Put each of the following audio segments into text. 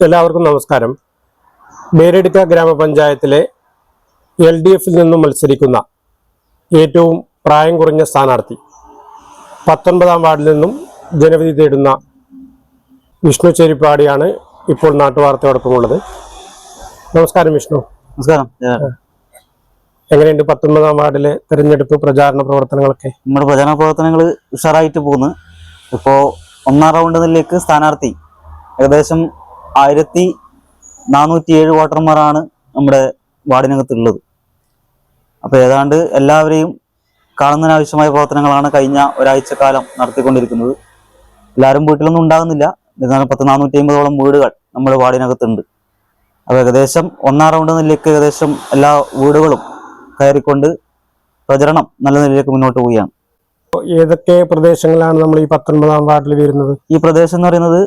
എല്ലാവർക്കും നമസ്കാരം. മേരടിക്ക ഗ്രാമപഞ്ചായത്തിലെ എൽ ഡി എഫിൽ നിന്നും മത്സരിക്കുന്ന ഏറ്റവും പ്രായം കുറഞ്ഞ സ്ഥാനാർത്ഥി പത്തൊൻപതാം വാർഡിൽ നിന്നും ജനവിധി തേടുന്ന വിഷ്ണു ചെരിപ്പാടിയാണ് ഇപ്പോൾ നാട്ടുവാർത്തയോടൊപ്പമുള്ളത്. നമസ്കാരം വിഷ്ണു. നമസ്കാരം. എങ്ങനെയുണ്ട് പത്തൊൻപതാം വാർഡിലെ തെരഞ്ഞെടുപ്പ് പ്രചാരണ പ്രവർത്തനങ്ങളൊക്കെ? നമ്മുടെ പ്രചാരണ പ്രവർത്തനങ്ങൾ ഉഷാറായിട്ട് പോകുന്നു. ഇപ്പോ ഒന്നാം റൗണ്ടിലേക്ക് സ്ഥാനാർത്ഥി ഏകദേശം ആയിരത്തി നാനൂറ്റി ഏഴ് വോട്ടർമാരാണ് നമ്മുടെ വാർഡിനകത്തുള്ളത്. അപ്പോൾ ഏതാണ്ട് എല്ലാവരെയും കാണുന്നതിനാവശ്യമായ പ്രവർത്തനങ്ങളാണ് കഴിഞ്ഞ ഒരാഴ്ച കാലം നടത്തിക്കൊണ്ടിരിക്കുന്നത്. എല്ലാവരും വീട്ടിലൊന്നും ഉണ്ടാകുന്നില്ല. എന്നാലും പത്ത് നാനൂറ്റി അമ്പതോളം വീടുകൾ നമ്മുടെ വാർഡിനകത്തുണ്ട്. അപ്പോൾ ഏകദേശം ഒന്നാം റൗണ്ട് നിലയ്ക്ക് ഏകദേശം എല്ലാ വീടുകളും കയറിക്കൊണ്ട് പ്രചരണം നല്ല നിലയിലേക്ക് മുന്നോട്ട് പോവുകയാണ്. ഏതൊക്കെ പ്രദേശങ്ങളാണ് നമ്മൾ ഈ പത്തൊൻപതാം വാർഡിൽ വരുന്നത്? ഈ പ്രദേശം എന്ന് പറയുന്നത്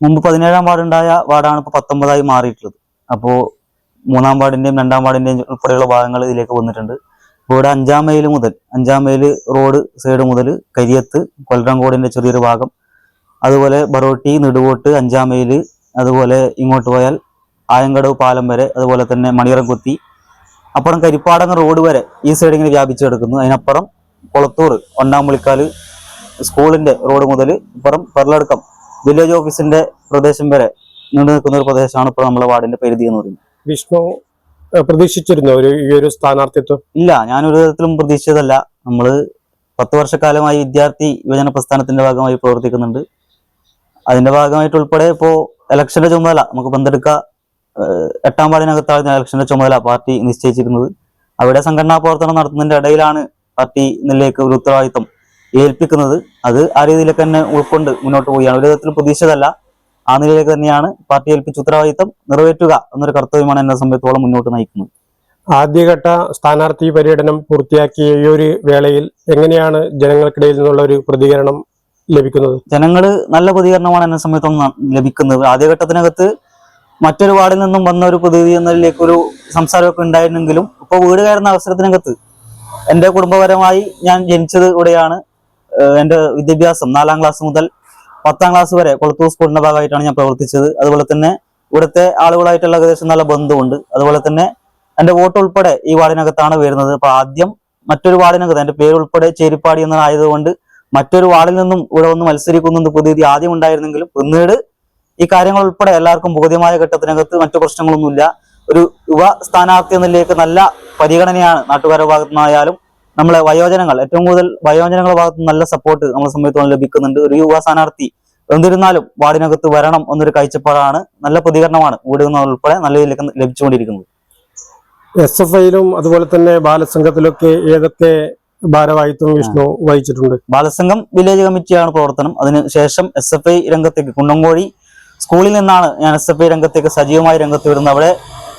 മുമ്പ് പതിനേഴാം വാർഡുണ്ടായ വാർഡാണ് ഇപ്പോൾ പത്തൊമ്പതായി മാറിയിട്ടുള്ളത്. അപ്പോൾ മൂന്നാം വാർഡിന്റെയും രണ്ടാം വാർഡിന്റെയും ഉൾപ്പെടെയുള്ള ഭാഗങ്ങൾ ഇതിലേക്ക് വന്നിട്ടുണ്ട്. ഇപ്പോൾ ഇവിടെ അഞ്ചാം മൈൽ മുതൽ അഞ്ചാം മൈൽ റോഡ് സൈഡ് മുതൽ കരിയത്ത് കൊല്ലറങ്കോടിന്റെ ചെറിയൊരു ഭാഗം അതുപോലെ ബറോട്ടി നെടുവോട്ട് അഞ്ചാം മൈൽ അതുപോലെ ഇങ്ങോട്ട് പോയാൽ ആയങ്കടവ് പാലം വരെ അതുപോലെ തന്നെ മണിയറംകുത്തി. അപ്പുറം കരിപ്പാടങ്ങ് റോഡ് വരെ ഈ സൈഡ് ഇങ്ങനെ വ്യാപിച്ചു കിടക്കുന്നു അതിനപ്പുറം കൊളത്തൂർ ഒന്നാം ഒന്നാമ്പുളിക്കാൽ സ്കൂളിന്റെ റോഡ് മുതൽ ഇപ്പുറം പെർലടുക്കം വില്ലേജ് ഓഫീസിന്റെ പ്രദേശം വരെ നീണ്ടു നിൽക്കുന്ന ഒരു പ്രദേശമാണ് ഇപ്പോൾ നമ്മുടെ വാർഡിന്റെ പരിധി എന്ന് പറയുന്നത്. വിഷ്ണു പ്രതീക്ഷിച്ചിരുന്നു ഒരു ഈ ഒരു സ്ഥാനാർത്ഥിത്വം? ഇല്ല ഞാൻ ഒരു തരത്തിലും പ്രതീക്ഷിച്ചതല്ല. നമ്മൾ പത്ത് വർഷക്കാലമായി വിദ്യാർത്ഥി യുവജന പ്രസ്ഥാനത്തിന്റെ ഭാഗമായി പ്രവർത്തിക്കുന്നുണ്ട്. അതിന്റെ ഭാഗമായിട്ട് ഉൾപ്പെടെ ഇപ്പോ ഇലക്ഷന്റെ ചുമതല നമുക്ക് പന്തെടുക്ക എട്ടാം വാർഡിനകത്താണ് ഇലക്ഷന്റെ ചുമതല പാർട്ടി നിശ്ചയിച്ചിരുന്നത്. അവിടെ സംഘടനാ പ്രവർത്തനം നടത്തുന്നതിന്റെ ഇടയിലാണ് പാർട്ടി നിലയിലേക്ക് ഒരു ഉത്തരവാദിത്തം ഏൽപ്പിക്കുന്നത് അത് ആ രീതിയിലേക്ക് തന്നെ ഉൾക്കൊണ്ട് മുന്നോട്ട് പോവുകയാണ്. ഒരു വിധത്തിൽ പ്രതീക്ഷിച്ചതല്ല. ആ നിലയിലേക്ക് തന്നെയാണ് പാർട്ടി ഏൽപ്പിച്ച ഉത്തരവാദിത്തം നിറവേറ്റുക എന്നൊരു കർത്തവ്യമാണ് എന്നെ സംബന്ധിച്ചോളം മുന്നോട്ട് നയിക്കുന്നത്. ആദ്യഘട്ട സ്ഥാനാർത്ഥി പര്യടനം പൂർത്തിയാക്കിയ ഈ ഒരു വേളയിൽ എങ്ങനെയാണ് ജനങ്ങൾക്കിടയിൽ നിന്നുള്ള ഒരു പ്രതികരണം ലഭിക്കുന്നത്? ജനങ്ങൾ നല്ല പ്രതികരണമാണ് എന്നെ സംബന്ധിച്ചോളം ലഭിക്കുന്നത്. ആദ്യഘട്ടത്തിനകത്ത് മറ്റൊരു വാർഡിൽ നിന്നും വന്ന ഒരു പ്രതിനിധി എന്നതിലേക്ക് ഒരു സംസാരമൊക്കെ ഉണ്ടായിരുന്നെങ്കിലും ഇപ്പോൾ വീട് കയറുന്ന അവസരത്തിനകത്ത് എന്റെ കുടുംബപരമായി ഞാൻ ജനിച്ചത് ഇവിടെയാണ്. എന്റെ വിദ്യാഭ്യാസം നാലാം ക്ലാസ് മുതൽ പത്താം ക്ലാസ് വരെ കൊളത്തൂർ സ്കൂളിന്റെ ഭാഗമായിട്ടാണ് ഞാൻ പ്രവർത്തിച്ചത്. അതുപോലെ തന്നെ ഇവിടുത്തെ ആളുകളായിട്ടുള്ള ഏകദേശം നല്ല ബന്ധമുണ്ട്. അതുപോലെ തന്നെ എന്റെ വോട്ട് ഉൾപ്പെടെ ഈ വാർഡിനകത്താണ് വരുന്നത്. അപ്പൊ ആദ്യം മറ്റൊരു വാർഡിനകത്ത് എന്റെ പേര് ഉൾപ്പെടെ ചേരിപ്പാടി എന്നതായതുകൊണ്ട് മറ്റൊരു വാർഡിൽ നിന്നും ഇവിടെ വന്ന് മത്സരിക്കുന്നു പുതിയ ആദ്യം ഉണ്ടായിരുന്നെങ്കിലും പിന്നീട് ഈ കാര്യങ്ങൾ ഉൾപ്പെടെ എല്ലാവർക്കും ബോധ്യമായ ഘട്ടത്തിനകത്ത് മറ്റു പ്രശ്നങ്ങളൊന്നുമില്ല. ഒരു യുവ സ്ഥാനാർത്ഥി എന്നതിലേക്ക് നല്ല പരിഗണനയാണ് നാട്ടുകാരുടെ ഭാഗത്തു നിന്നായാലും നമ്മളെ വയോജനങ്ങൾ ഏറ്റവും കൂടുതൽ വയോജനങ്ങളുടെ ഭാഗത്ത് നല്ല സപ്പോർട്ട് നമ്മളെ സംബന്ധിച്ചോളം ലഭിക്കുന്നുണ്ട്. ഒരു യുവ സ്ഥാനാർത്ഥി എന്നിരുന്നാലും വാർഡിനകത്ത് വരണം എന്നൊരു കാഴ്ചപ്പാടാണ് നല്ല പ്രതികരണമാണ് വീടുകൾ ഉൾപ്പെടെ നല്ല രീതിയിലേക്ക് ലഭിച്ചുകൊണ്ടിരിക്കുന്നത്. എസ് എഫ് ഐയിലും അതുപോലെ തന്നെ ബാലസംഘത്തിലൊക്കെ ഏതൊക്കെ ഭാരവാഹിത്വം വിഷ്ണു വഹിച്ചിട്ടുണ്ട്? ബാലസംഘം വില്ലേജ് കമ്മിറ്റിയാണ് പ്രവർത്തനം. അതിനുശേഷം എസ് എഫ് ഐ രംഗത്തേക്ക് കുണ്ടംകോഴി സ്കൂളിൽ നിന്നാണ് ഞാൻ എസ് എഫ് ഐ രംഗത്തേക്ക് സജീവമായി രംഗത്ത് വരുന്നത്. അവിടെ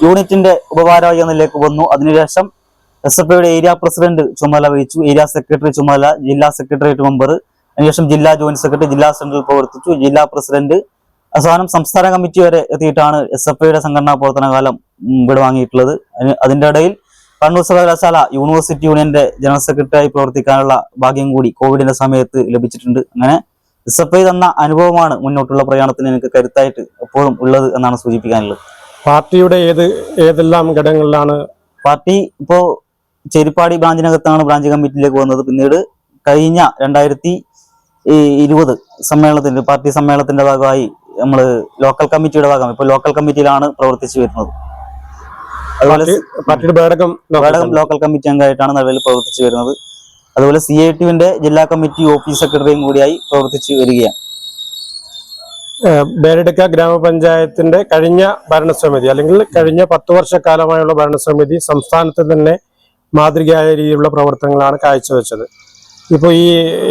യൂണിറ്റിന്റെ ഉപഭാരവാഹി നിലയിലേക്ക് വന്നു. അതിനുശേഷം എസ് എഫ് ഐയുടെ ഏരിയ പ്രസിഡന്റ് ചുമതല വഹിച്ചു. ഏരിയ സെക്രട്ടറി ചുമതല ജില്ലാ സെക്രട്ടേറിയറ്റ് മെമ്പർ. അതിനുശേഷം ജില്ലാ ജോയിന്റ് സെക്രട്ടറി ജില്ലാ സെന്ററിൽ പ്രവർത്തിച്ചു. ജില്ലാ പ്രസിഡന്റ് അവസാനം സംസ്ഥാന കമ്മിറ്റി വരെ എത്തിയിട്ടാണ് എസ് എഫ് ഐയുടെ സംഘടനാ പ്രവർത്തന കാലം ഇവിടെ വാങ്ങിയിട്ടുള്ളത്. അതിന് അതിന്റെ ഇടയിൽ കണ്ണൂർ സർവകലാശാല യൂണിവേഴ്സിറ്റി യൂണിയന്റെ ജനറൽ സെക്രട്ടറിയായി പ്രവർത്തിക്കാനുള്ള ഭാഗ്യം കൂടി കോവിഡിന്റെ സമയത്ത് ലഭിച്ചിട്ടുണ്ട്. അങ്ങനെ എസ് എഫ് ഐ തന്ന അനുഭവമാണ് മുന്നോട്ടുള്ള പ്രയാണത്തിന് എനിക്ക് കരുത്തായിട്ട് എപ്പോഴും ഉള്ളത് എന്നാണ് സൂചിപ്പിക്കാനുള്ളത്. പാർട്ടിയുടെ ഏത് ഏതെല്ലാം ഘടകങ്ങളിലാണ്? പാർട്ടി ഇപ്പോ ചേരിപ്പാടി ബ്രാഞ്ചിനകത്താണ് ബ്രാഞ്ച് കമ്മിറ്റിയിലേക്ക് വന്നത്. പിന്നീട് കഴിഞ്ഞ രണ്ടായിരത്തി ഇരുപത് സമ്മേളനത്തിന്റെ പാർട്ടി സമ്മേളനത്തിന്റെ ഭാഗമായി നമ്മൾ ലോക്കൽ കമ്മിറ്റിയുടെ ഭാഗം ഇപ്പോൾ ലോക്കൽ കമ്മിറ്റിയിലാണ് പ്രവർത്തിച്ചു വരുന്നത്. അതുപോലെ ലോക്കൽ കമ്മിറ്റി. അംഗമായിട്ടാണ് നിലവിൽ പ്രവർത്തിച്ചു വരുന്നത്. അതുപോലെ സി ഐ ടിവിന്റെ ജില്ലാ കമ്മിറ്റി ഓഫീസ് സെക്രട്ടറിയും കൂടിയായി പ്രവർത്തിച്ചു വരികയാണ്. ബേരടുക്ക ഗ്രാമപഞ്ചായത്തിന്റെ കഴിഞ്ഞ ഭരണസമിതി അല്ലെങ്കിൽ കഴിഞ്ഞ പത്ത് വർഷക്കാലമായുള്ള ഭരണസമിതി സംസ്ഥാനത്ത് തന്നെ മാതൃകയായ രീതിയിലുള്ള പ്രവർത്തനങ്ങളാണ് കാഴ്ചവെച്ചത്. ഇപ്പോൾ ഈ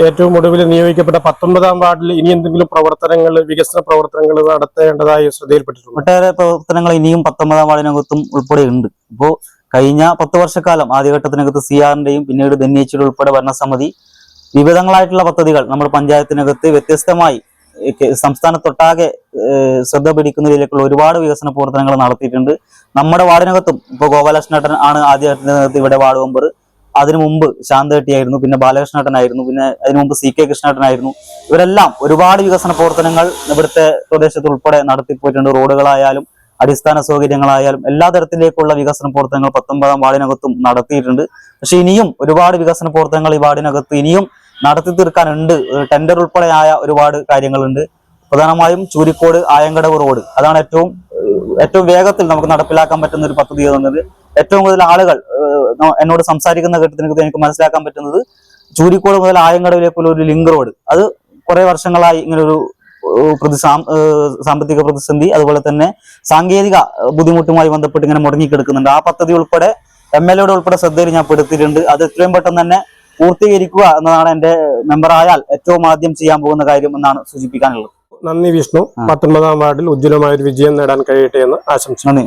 ഏറ്റവും ഒടുവിൽ നിയോഗിക്കപ്പെട്ട പത്തൊൻപതാം വാർഡിൽ ഇനി എന്തെങ്കിലും പ്രവർത്തനങ്ങൾ വികസന പ്രവർത്തനങ്ങൾ നടത്തേണ്ടതായി ശ്രദ്ധയിൽപ്പെട്ടിട്ടുണ്ട്. ഒട്ടേറെ പ്രവർത്തനങ്ങൾ ഇനിയും പത്തൊമ്പതാം വാർഡിനകത്തും ഉൾപ്പെടെ ഉണ്ട് ഇപ്പോൾ കഴിഞ്ഞ പത്ത് വർഷക്കാലം ആദ്യഘട്ടത്തിനകത്ത് സി ആറിന്റെയും പിന്നീട് ധന്യച്ചിയുടെ ഉൾപ്പെടെ ഭരണസമിതി വിവിധങ്ങളായിട്ടുള്ള പദ്ധതികൾ നമ്മുടെ പഞ്ചായത്തിനകത്ത് വ്യത്യസ്തമായി സംസ്ഥാനത്തൊട്ടാകെ ശ്രദ്ധ പിടിക്കുന്ന രീതിയിലേക്കുള്ള ഒരുപാട് വികസന പ്രവർത്തനങ്ങൾ നടത്തിയിട്ടുണ്ട്. നമ്മുടെ വാർഡിനകത്തും ഇപ്പോൾ ഗോപാലകൃഷ്ണേട്ടൻ ആണ് ആദ്യഘട്ടത്തിനകത്ത് ഇവിടെ വാർഡ് മെമ്പർ. അതിനു മുമ്പ് ശാന്തകെട്ടിയായിരുന്നു പിന്നെ ബാലകൃഷ്ണേട്ടനായിരുന്നു പിന്നെ അതിനു മുമ്പ് സി കെ കൃഷ്ണേട്ടനായിരുന്നു. ഇവരെല്ലാം ഒരുപാട് വികസന പ്രവർത്തനങ്ങൾ ഇവിടുത്തെ പ്രദേശത്ത് ഉൾപ്പെടെ നടത്തിപ്പോയിട്ടുണ്ട്. റോഡുകളായാലും അടിസ്ഥാന സൗകര്യങ്ങളായാലും എല്ലാ തരത്തിലേക്കുള്ള വികസന പ്രവർത്തനങ്ങൾ പത്തൊമ്പതാം വാർഡിനകത്തും നടത്തിയിട്ടുണ്ട്. പക്ഷെ ഇനിയും ഒരുപാട് വികസന പ്രവർത്തനങ്ങൾ ഈ വാർഡിനകത്ത് ഇനിയും നടത്തി തീർക്കാനുണ്ട്. ടെൻഡർ ഉൾപ്പെടെയായ ഒരുപാട് കാര്യങ്ങളുണ്ട്. പ്രധാനമായും ചൂരിക്കോട് ആയങ്കടവ് റോഡ് അതാണ് ഏറ്റവും ഏറ്റവും വേഗത്തിൽ നമുക്ക് നടപ്പിലാക്കാൻ പറ്റുന്ന ഒരു പദ്ധതി എന്നത് ഏറ്റവും കൂടുതൽ ആളുകൾ എന്നോട് സംസാരിക്കുന്ന ഘട്ടത്തിന് എനിക്ക് മനസ്സിലാക്കാൻ പറ്റുന്നത് ചൂരിക്കോട് മുതൽ ആയങ്കടവിലേക്കുള്ള ഒരു ലിങ്ക് റോഡ്. അത് കുറെ വർഷങ്ങളായി ഇങ്ങനെ ഒരു പ്രതി സാമ്പത്തിക പ്രതിസന്ധി അതുപോലെ തന്നെ സാങ്കേതിക ബുദ്ധിമുട്ടുമായി ബന്ധപ്പെട്ട് ഇങ്ങനെ മുടങ്ങിക്കിടക്കുന്നുണ്ട്. ആ പദ്ധതി ഉൾപ്പെടെ എം എൽ എയുടെ ഉൾപ്പെടെ ശ്രദ്ധയിൽ ഞാൻ പെടുത്തിയിട്ടുണ്ട്. അത് എത്രയും പെട്ടെന്ന് തന്നെ പൂർത്തീകരിക്കുക എന്നതാണ് എന്റെ മെമ്പറായാൽ ഏറ്റവും ആദ്യം ചെയ്യാൻ പോകുന്ന കാര്യം എന്നാണ് സൂചിപ്പിക്കാനുള്ളത്. നന്ദി വിഷ്ണു. പത്തൊമ്പതാം വാർഡിൽ ഉജ്ജ്വലമായ ഒരു വിജയം നേടാൻ കഴിയട്ടെ എന്ന് ആശംസിക്കുന്നു.